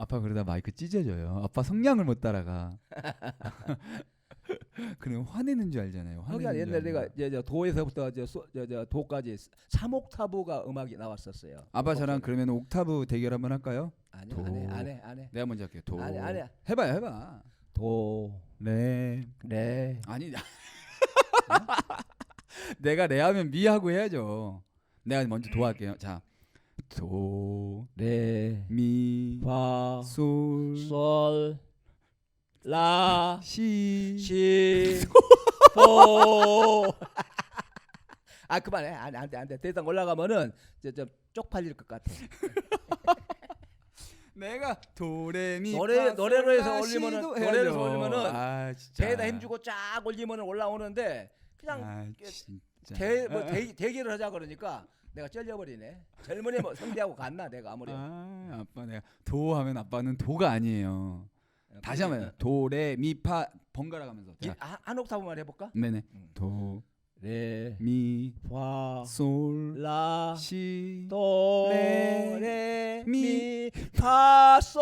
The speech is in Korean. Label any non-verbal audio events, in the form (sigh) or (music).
아빠 그러다 마이크 찢어져요. 아빠 성량을 못 따라가. (laughs) 그럼 화내는 줄 알잖아요. 화내는 그러니까 줄 옛날 내가. 이제 저 도에서부터 저, 소- 저, 저 도까지 3옥타브가 음악이 나왔었어요. 아빠 저랑 그러면 옥타브 대결 한번 할까요? 아니 도. 안해 안해 안해 내가 먼저 할게요. 도. 아니 아니 해봐요, 해봐. 도 레. 레. 아니 (laughs) 내가 레 하면 미 하고 해야죠. 내가 먼저 도 할게요. 자, 도, 레, 미, 파, 솔, 솔, 라, 시. 시, (laughs) 도. 아 그만해 안돼 안돼 안돼 더 이상 올라가면은 저, 저 쪽팔릴 것 같아. (laughs) 내가 도레미 노래- 노래로 해서 올리면은- 노래로 해서 올리면은 아 진짜 배에다 힘주고 쫙 올리면 올라오는데 그냥 아 대, 뭐 대, 대기를 하자 그러니까 내가 쩔려버리네. 젊은이 뭐 성대하고 같나 내가 아무리. 아 아빠 내가 도 하면 아빠는 도가 아니에요. 다시 한번 도레미파 번갈아 가면서. 이- 한, 한 옥타브만 해볼까? 네네. 음. 도미솔 레, 파, 라, 시, 도, 레, 미, 파, 솔,